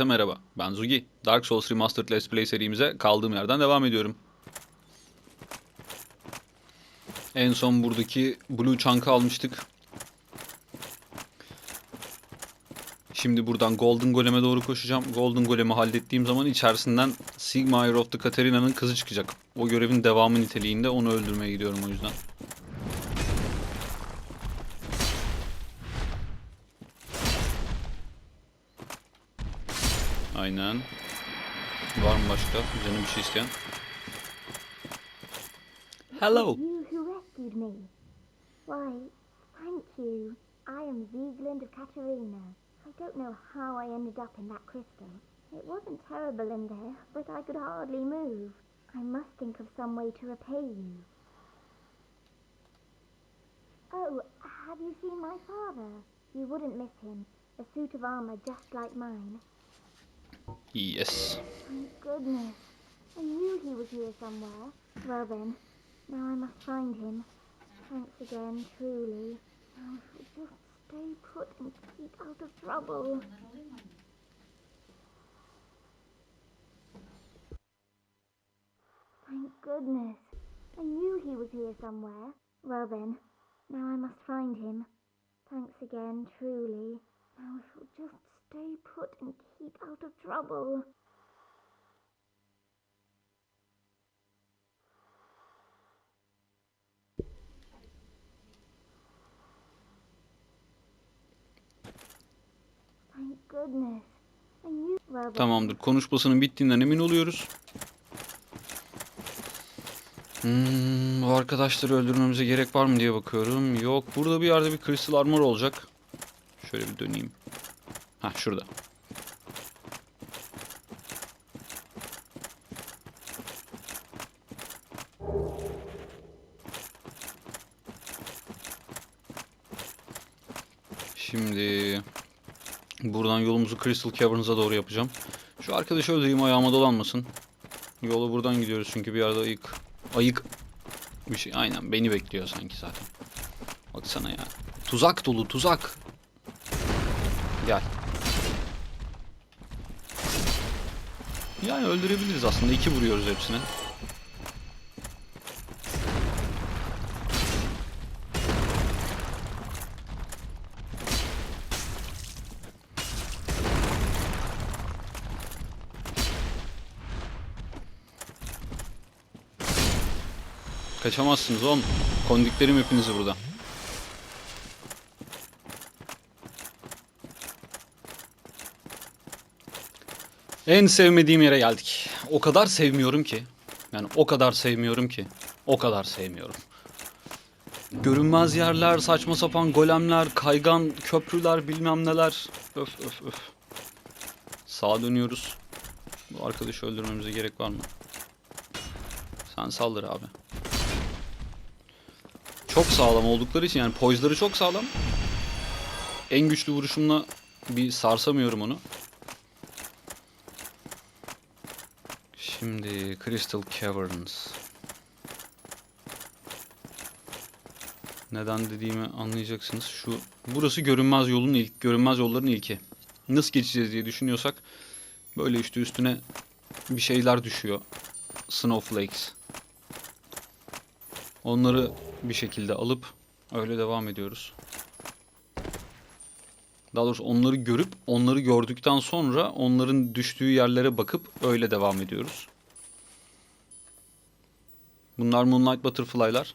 Herkese merhaba. Ben Zugi. Dark Souls Remastered Let's Play serimize kaldığım yerden devam ediyorum. En son buradaki Blue Chunk'ı almıştık. Şimdi buradan Golden Golem'e doğru koşacağım. Golden Golem'i hallettiğim zaman içerisinden Sigma Eye of the Katarina'nın kızı çıkacak. O görevin devamı niteliğinde onu öldürmeye gidiyorum o yüzden. Aynen. Var mı başka? Canım bir şey isteyen. Hello. You who rescued me. Why, thank you. I am Vigeland of Katerina. I don't know how I ended up in that crystal. It wasn't terrible in there, but I could hardly move. I must think of some way to repay you. Oh, have you seen my father? You wouldn't miss him. A suit of armor just like mine. Yes. Thank goodness. I knew he was here somewhere. Well then, now I must find him. Thanks again, truly. Now if we just stay put and keep out of trouble. Thank goodness. I knew he was here somewhere. Well then, now I must find him. Thanks again, truly. Now if we'll just stay put and keep out of trouble. Tamamdır. Konuşmasının bittiğinden emin oluyoruz. Hmm, bu arkadaşları öldürmemize gerek var mı diye bakıyorum. Yok. Burada bir yerde bir Crystal Armor olacak. Şöyle bir döneyim. Ha şurada. Şimdi buradan yolumuzu Crystal Caverns'a doğru yapacağım. Şu arkadaşı öldüreyim ayağıma dolanmasın. Yolu buradan gidiyoruz çünkü bir yerde ayık. Ayık bir şey. Aynen beni bekliyor sanki zaten. Baksana ya. Tuzak dolu tuzak. Gel. Yani öldürebiliriz aslında. iki vuruyoruz hepsine. Kaçamazsınız oğlum. Kondiklerim hepinizi burada. En sevmediğim yere geldik. O kadar sevmiyorum ki. Yani o kadar sevmiyorum ki. O kadar sevmiyorum. Görünmez yerler, saçma sapan golemler, kaygan köprüler, bilmem neler. Öf öf öf. Sağa dönüyoruz. Bu arkadaşı öldürmemize gerek var mı? Sen saldır abi. Çok sağlam oldukları için yani poise'ları çok sağlam. En güçlü vuruşumla bir sarsamıyorum onu. Şimdi Crystal Caverns. Neden dediğimi anlayacaksınız. Şu burası görünmez yolun ilk görünmez yolların ilki. Nasıl geçeceğiz diye düşünüyorsak böyle işte üstüne bir şeyler düşüyor. Snowflakes. Onları bir şekilde alıp öyle devam ediyoruz. Daha doğrusu onları görüp onları gördükten sonra onların düştüğü yerlere bakıp öyle devam ediyoruz. Bunlar Moonlight Butterfly'lar.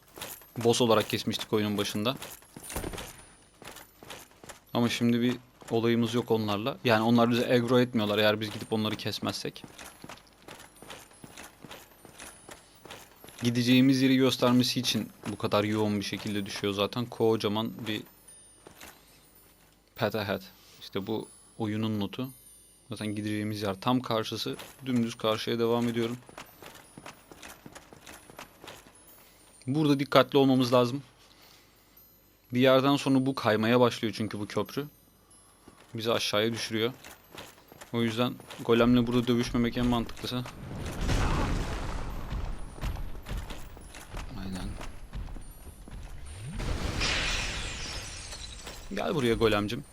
Boss olarak kesmiştik oyunun başında. Ama şimdi bir olayımız yok onlarla. Yani onlar bize aggro etmiyorlar eğer biz gidip onları kesmezsek. Gideceğimiz yeri göstermesi için bu kadar yoğun bir şekilde düşüyor zaten. Kocaman bir path ahead. İşte bu oyunun notu. Zaten gideceğimiz yer tam karşısı. Dümdüz karşıya devam ediyorum. Burada dikkatli olmamız lazım. Bir yerden sonra bu kaymaya başlıyor çünkü bu köprü. Bizi aşağıya düşürüyor. O yüzden golemle burada dövüşmemek en mantıklısı. Gel buraya golemcim.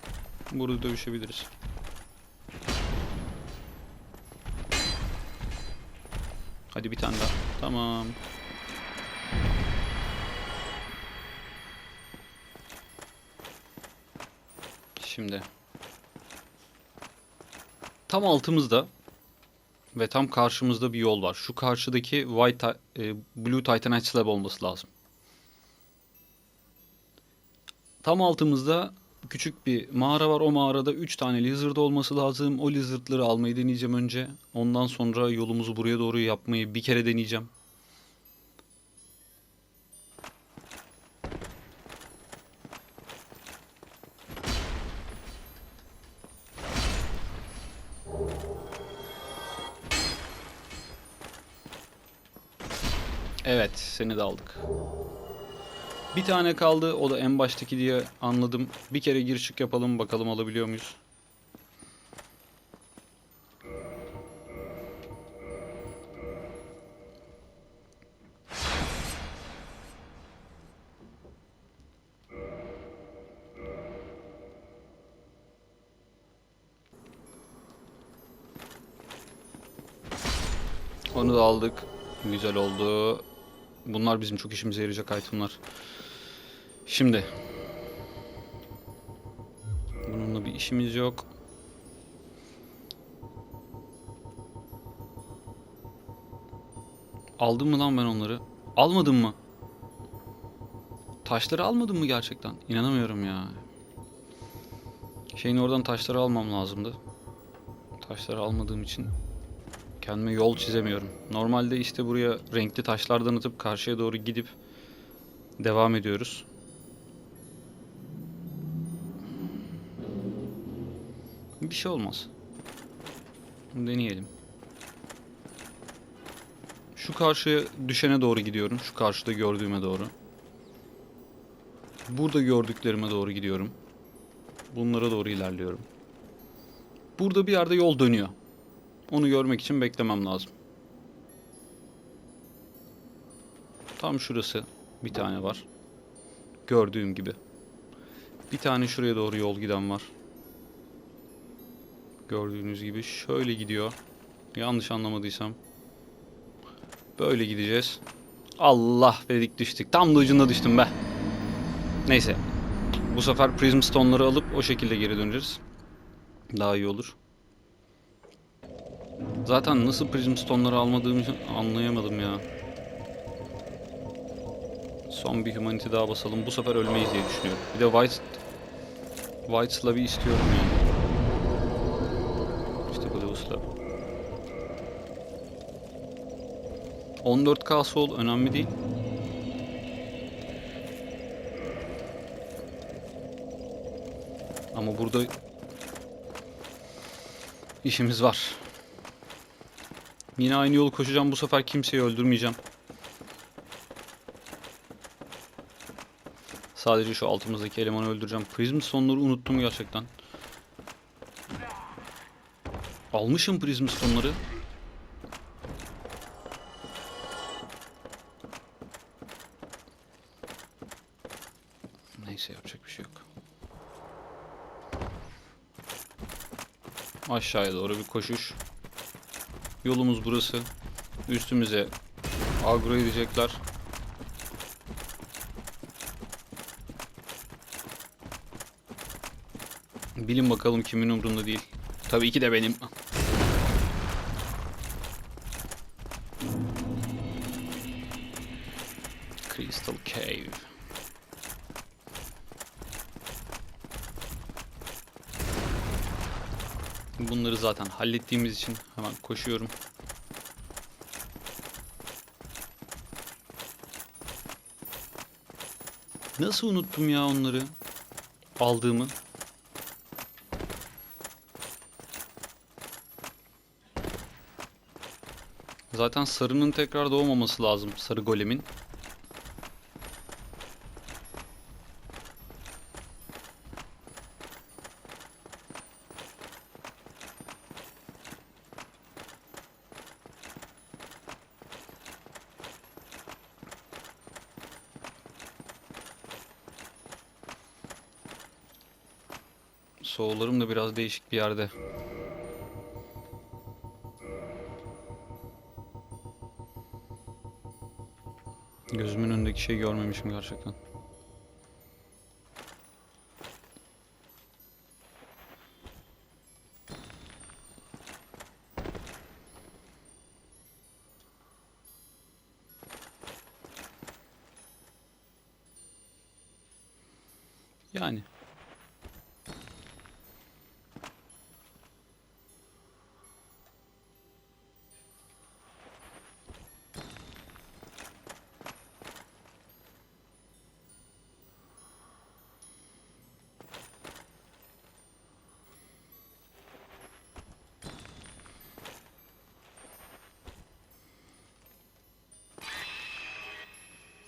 Burada dövüşebiliriz. Hadi bir tane daha. Tamam. Şimdi. Tam altımızda ve tam karşımızda bir yol var. Şu karşıdaki White e, Blue Titanite Slab olması lazım. Tam altımızda küçük bir mağara var. O mağarada 3 tane lizard olması lazım. O lizardları almayı deneyeceğim önce. Ondan sonra yolumuzu buraya doğru yapmayı bir kere deneyeceğim. Evet, seni de aldık. Bir tane kaldı. O da en baştaki diye anladım. Bir kere gir çık yapalım bakalım alabiliyor muyuz? Onu da aldık. Güzel oldu. Bunlar bizim çok işimize yarayacak itemlar. Şimdi. Bununla bir işimiz yok. Aldım mı lan ben onları? Almadım mı? Taşları almadım mı gerçekten? İnanamıyorum ya. Şeyin oradan taşları almam lazımdı. Taşları almadığım için kendime yol çizemiyorum. Normalde işte buraya renkli taşlardan atıp karşıya doğru gidip devam ediyoruz. Bir şey olmaz. Deneyelim. Şu karşıya düşene doğru gidiyorum. Şu karşıda gördüğüme doğru. Burada gördüklerime doğru gidiyorum. Bunlara doğru ilerliyorum. Burada bir yerde yol dönüyor. Onu görmek için beklemem lazım. Tam şurası bir tane var. Gördüğüm gibi. Bir tane şuraya doğru yol giden var. Gördüğünüz gibi şöyle gidiyor. Yanlış anlamadıysam. Böyle gideceğiz. Allah dedik düştük. Tam da ucunda düştüm be. Neyse. Bu sefer Prism Stone'ları alıp o şekilde geri döneriz. Daha iyi olur. Zaten nasıl Prism Stone'ları almadığımı anlayamadım ya. Son bir Humanity daha basalım. Bu sefer ölmeyiz diye düşünüyorum. Bir de White White Slav'ı istiyorum yani. 14k sol önemli değil. Ama burada işimiz var. Yine aynı yolu koşacağım. Bu sefer kimseyi öldürmeyeceğim. Sadece şu altımızdaki elemanı öldüreceğim. Prism sonları unuttum gerçekten. Almışım Prism sonları. Neyse yapacak bir şey yok. Aşağıya doğru bir koşuş. Yolumuz burası. Üstümüze agro edecekler. Bilin bakalım kimin umrunda değil. Tabii ki de benim. Crystal Cave. Bunları zaten hallettiğimiz için hemen koşuyorum. Nasıl unuttum ya onları? Aldığımı. Zaten sarının tekrar doğmaması lazım. Sarı golemin. Soğularım da biraz değişik bir yerde. Gözümün önündeki şeyi görmemişim gerçekten.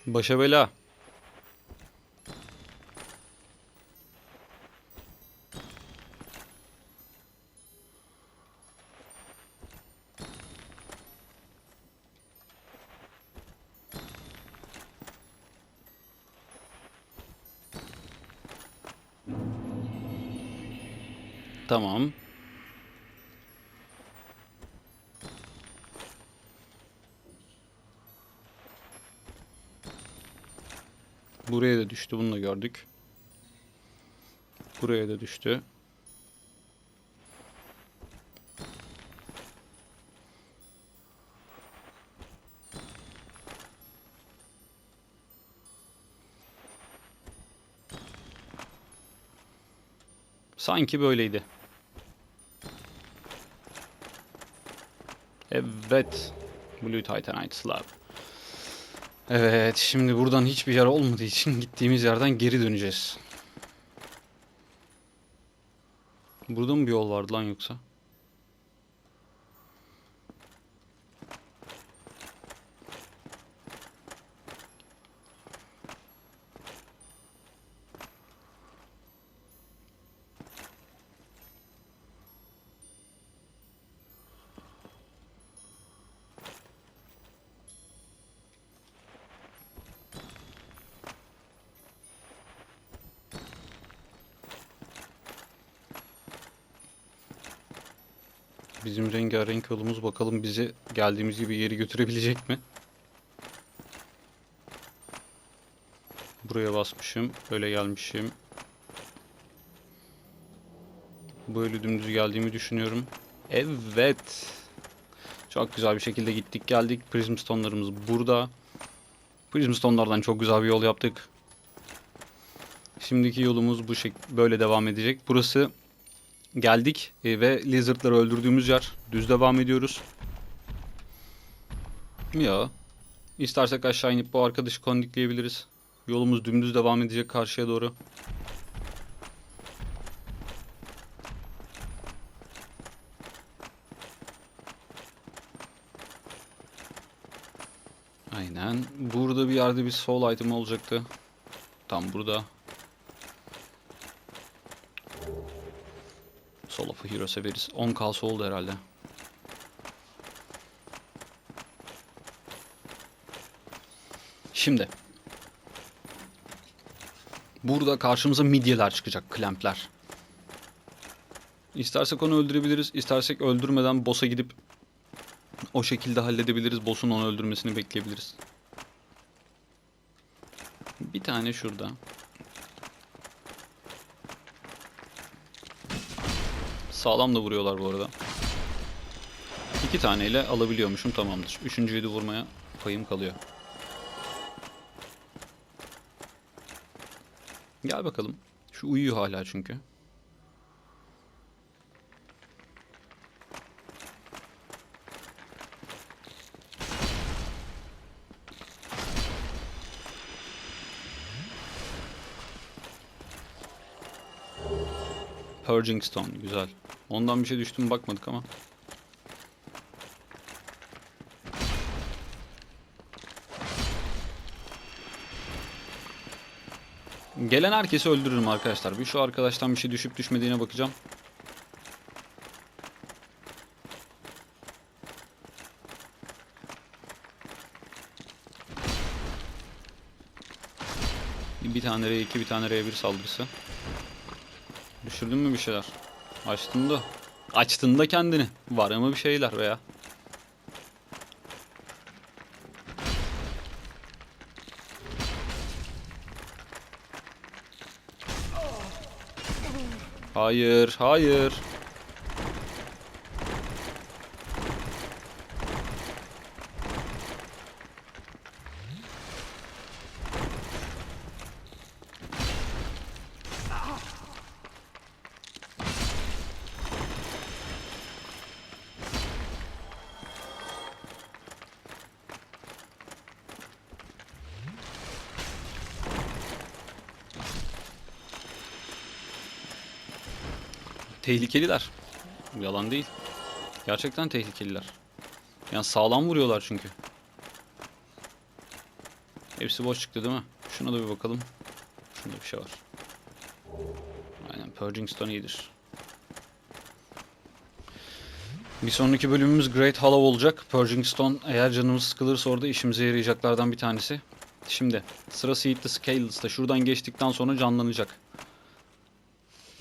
Başa bela. Tamam. Buraya da düştü. Bunu da gördük. Buraya da düştü. Sanki böyleydi. Evet. Blue Titanite Slab. Evet, şimdi buradan hiçbir yer olmadığı için gittiğimiz yerden geri döneceğiz. Burada mı bir yol vardı lan yoksa? Geldiğimiz gibi yeri götürebilecek mi? Buraya basmışım. Böyle gelmişim. Böyle dümdüz geldiğimi düşünüyorum. Evet. Çok güzel bir şekilde gittik geldik. Prism stone'larımız burada. Prism stone'lardan çok güzel bir yol yaptık. Şimdiki yolumuz bu şek böyle devam edecek. Burası geldik e, ve lizardları öldürdüğümüz yer. Düz devam ediyoruz. Ya. İstersek aşağı inip bu arkadaşı kondikleyebiliriz. Yolumuz dümdüz devam edecek karşıya doğru. Aynen. Burada bir yerde bir soul item olacaktı. Tam burada. Soul of a Hero severiz. 10k soul herhalde. Şimdi. Burada karşımıza midyeler çıkacak. Klampler. İstersek onu öldürebiliriz. istersek öldürmeden boss'a gidip o şekilde halledebiliriz. Boss'un onu öldürmesini bekleyebiliriz. Bir tane şurada. Sağlam da vuruyorlar bu arada. İki taneyle alabiliyormuşum tamamdır. Üçüncüyü de vurmaya payım kalıyor. Gel bakalım. Şu uyuyor hala çünkü. Purging Stone güzel. Ondan bir şey düştü mü bakmadık ama. Gelen herkesi öldürürüm arkadaşlar. Bir şu arkadaştan bir şey düşüp düşmediğine bakacağım. Bir tane R2 bir tane R1 saldırısı. Düşürdün mü bir şeyler? Açtın da. Açtın da kendini. Var mı bir şeyler veya? Hayır, hayır. Tehlikeliler. Yalan değil. Gerçekten tehlikeliler. Yani sağlam vuruyorlar çünkü. Hepsi boş çıktı değil mi? Şuna da bir bakalım. Şunda bir şey var. Aynen Purging Stone iyidir. Bir sonraki bölümümüz Great Hollow olacak. Purging Stone eğer canımız sıkılırsa orada işimize yarayacaklardan bir tanesi. Şimdi sıra Seed the Scales'ta. Şuradan geçtikten sonra canlanacak.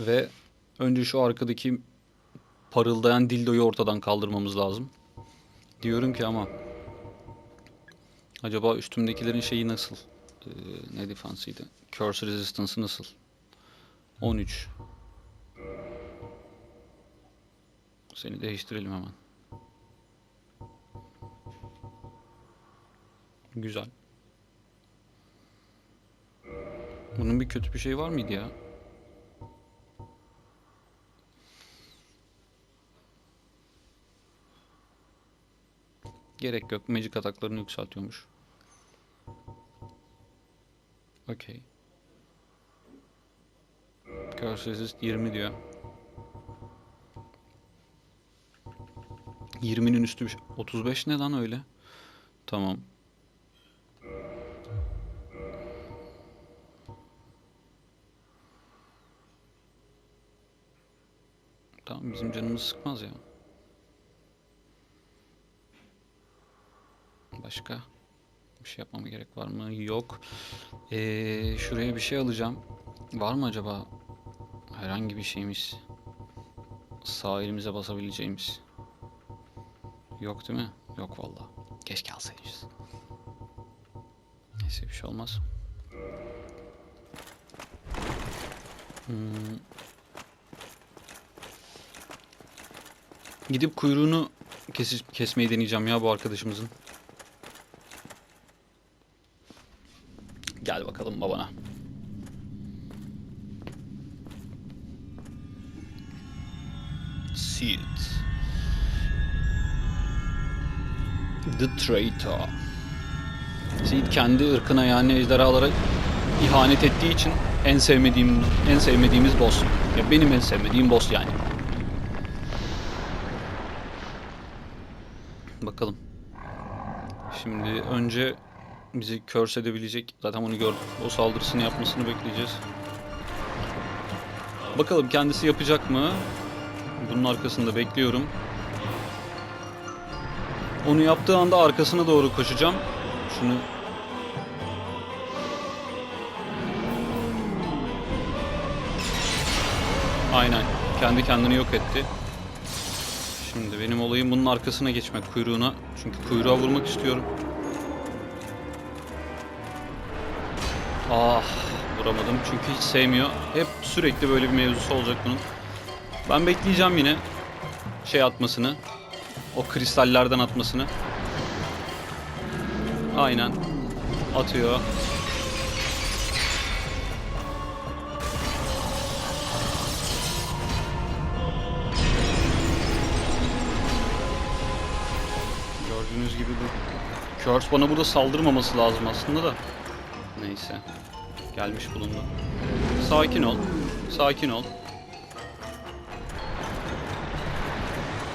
Ve önce şu arkadaki parıldayan dildoyu ortadan kaldırmamız lazım. Diyorum ki ama acaba üstümdekilerin şeyi nasıl? Ee, ne defansıydı? Curse Resistance'ı nasıl? 13. Seni değiştirelim hemen. Güzel. Bunun bir kötü bir şey var mıydı ya? Gerek yok. Magic ataklarını yükseltiyormuş. Okey. Curse Resist 20 diyor. 20'nin üstü bir şey. 35 ne lan öyle? Tamam. Tamam bizim canımız sıkmaz ya. Başka bir şey yapmama gerek var mı? Yok. Ee, şuraya bir şey alacağım. Var mı acaba herhangi bir şeyimiz? Sağ elimize basabileceğimiz. Yok değil mi? Yok vallahi. Keşke alsaymışız. Neyse bir şey olmaz. Hmm. Gidip kuyruğunu kesi- kesmeyi deneyeceğim ya bu arkadaşımızın. Gel bakalım babana. Sealed. The Traitor. Seed kendi ırkına yani ejderhalara ihanet ettiği için en sevmediğim en sevmediğimiz boss. Ya benim en sevmediğim boss yani. Bakalım. Şimdi önce bizi curse edebilecek. Zaten onu gördük. O saldırısını yapmasını bekleyeceğiz. Bakalım kendisi yapacak mı? Bunun arkasında bekliyorum. Onu yaptığı anda arkasına doğru koşacağım. Şunu Aynen. Kendi kendini yok etti. Şimdi benim olayım bunun arkasına geçmek kuyruğuna. Çünkü kuyruğa vurmak istiyorum. Ah vuramadım çünkü hiç sevmiyor. Hep sürekli böyle bir mevzusu olacak bunun. Ben bekleyeceğim yine şey atmasını. O kristallerden atmasını. Aynen. Atıyor. Gördüğünüz gibi bu Curse bana burada saldırmaması lazım aslında da. Neyse. Gelmiş bulundu. Sakin ol. Sakin ol.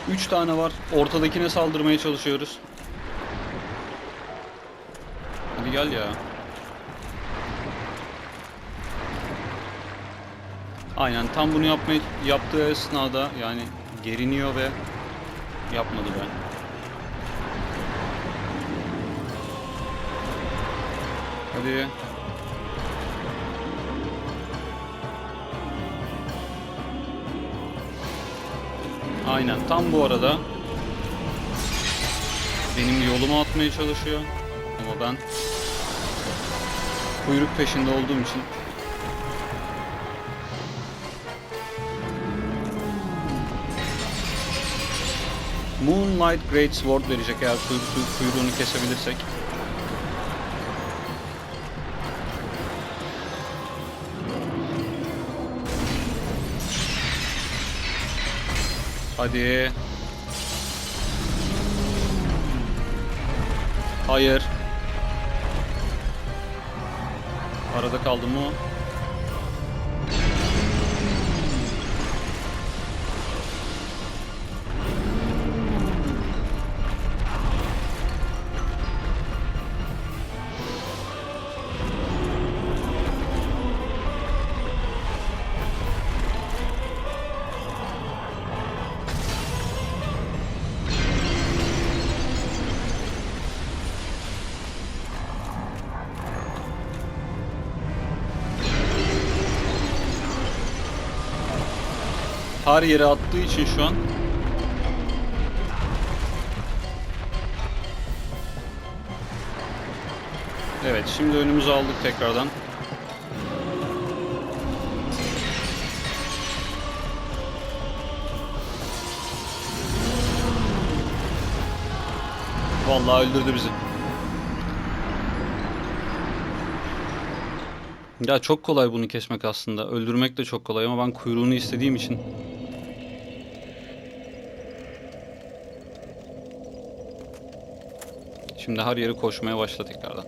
Üç tane var. Ortadakine saldırmaya çalışıyoruz. Hadi gel ya. Aynen tam bunu yapmayı yaptığı esnada yani geriniyor ve yapmadı ben. Hadi. Aynen tam bu arada benim yoluma atmaya çalışıyor. Ama ben kuyruk peşinde olduğum için Moonlight Greatsword verecek eğer kuyruğunu kesebilirsek. Hadi. Hayır. Arada kaldı mı? Her yere attığı için şu an. Evet şimdi önümüzü aldık tekrardan. Vallahi öldürdü bizi. Ya çok kolay bunu kesmek aslında. Öldürmek de çok kolay ama ben kuyruğunu istediğim için. Şimdi her yeri koşmaya başla tekrardan.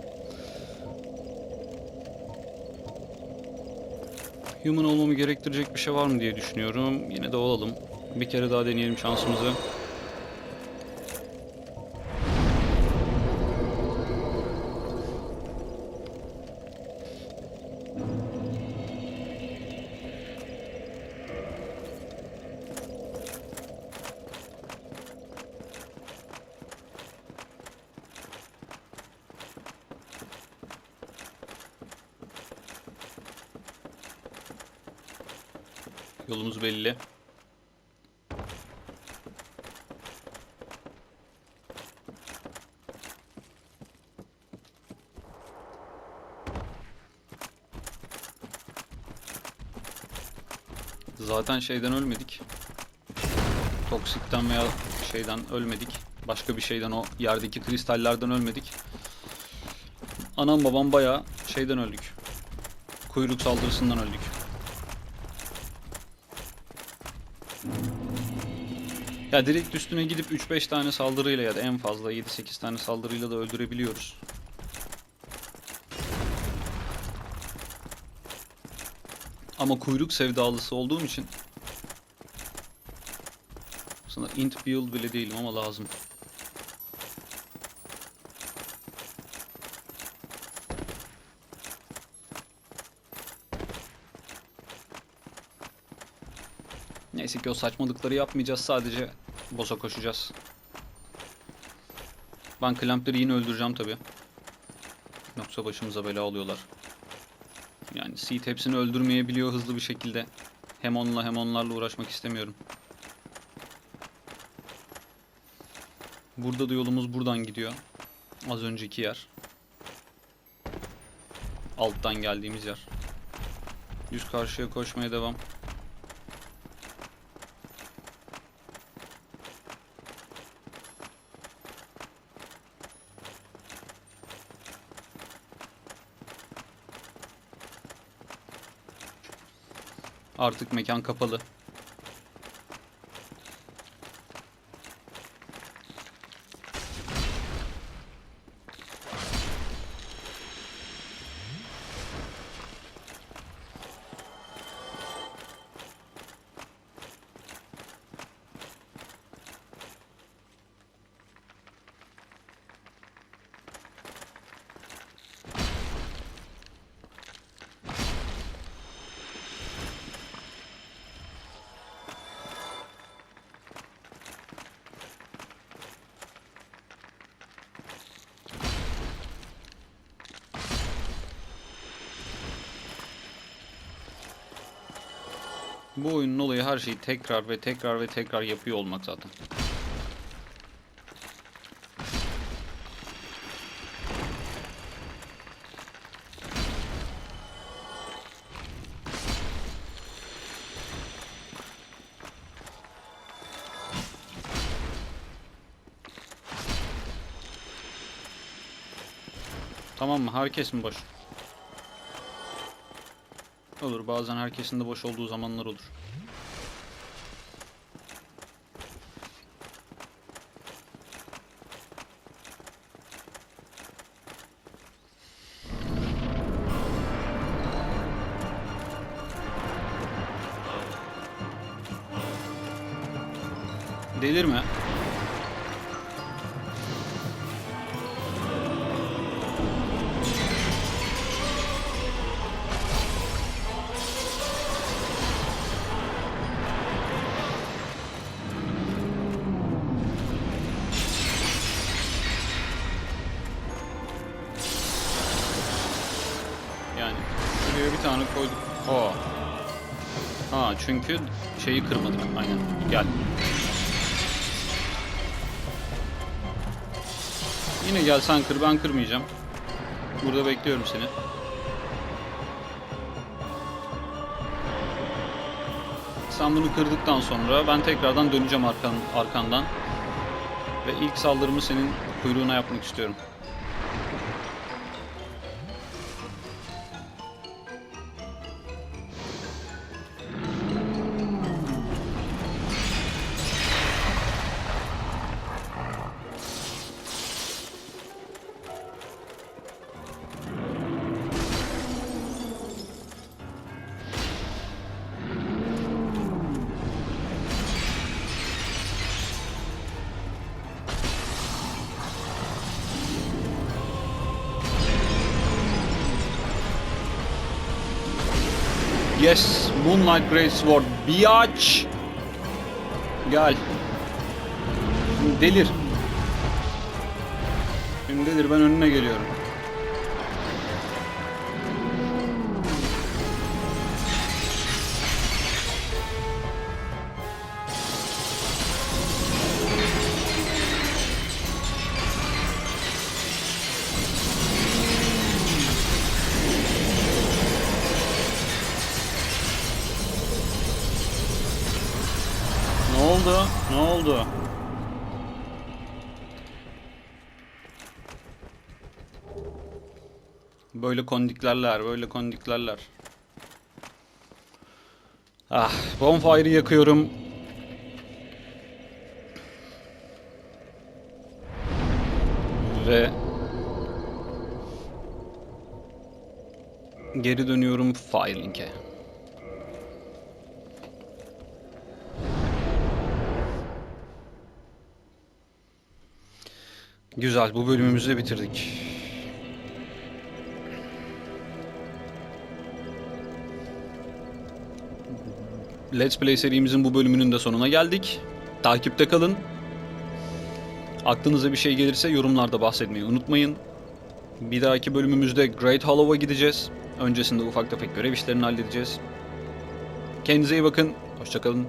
Human olmamı gerektirecek bir şey var mı diye düşünüyorum. Yine de olalım. Bir kere daha deneyelim şansımızı. Yolumuz belli. Zaten şeyden ölmedik. Toksikten veya şeyden ölmedik. Başka bir şeyden o yerdeki kristallerden ölmedik. Anam babam bayağı şeyden öldük. Kuyruk saldırısından öldük. Ya direkt üstüne gidip 3-5 tane saldırıyla ya da en fazla 7-8 tane saldırıyla da öldürebiliyoruz. Ama kuyruk sevdalısı olduğum için sana int build bile değilim ama lazım. Neyse ki o saçmalıkları yapmayacağız. Sadece boss'a koşacağız. Ben Clamp'leri yine öldüreceğim tabi. Yoksa başımıza bela oluyorlar. Yani Seed hepsini öldürmeyebiliyor hızlı bir şekilde. Hem onunla hem onlarla uğraşmak istemiyorum. Burada da yolumuz buradan gidiyor. Az önceki yer. Alttan geldiğimiz yer. Düz karşıya koşmaya devam. Artık mekan kapalı. Bu oyunun olayı her şeyi tekrar ve tekrar ve tekrar yapıyor olmak zaten. Tamam mı? Herkes mi boş? Olur. Bazen herkesin de boş olduğu zamanlar olur. Şuraya bir tane koyduk. Ha. Ha çünkü şeyi kırmadık. Aynen. Gel. Yine gel sen kır ben kırmayacağım. Burada bekliyorum seni. Sen bunu kırdıktan sonra ben tekrardan döneceğim arkan, arkandan. Ve ilk saldırımı senin kuyruğuna yapmak istiyorum. Yes, Moonlight Great Sword. Biatch. Gel. Delir. Şimdi delir ben önüne geliyorum. Böyle kondiklerler, böyle kondiklerler. Ah, bonfire'ı yakıyorum. Ve geri dönüyorum Firelink'e. Güzel, bu bölümümüzü de bitirdik. Let's Play serimizin bu bölümünün de sonuna geldik. Takipte kalın. Aklınıza bir şey gelirse yorumlarda bahsetmeyi unutmayın. Bir dahaki bölümümüzde Great Hollow'a gideceğiz. Öncesinde ufak tefek görev işlerini halledeceğiz. Kendinize iyi bakın. Hoşçakalın.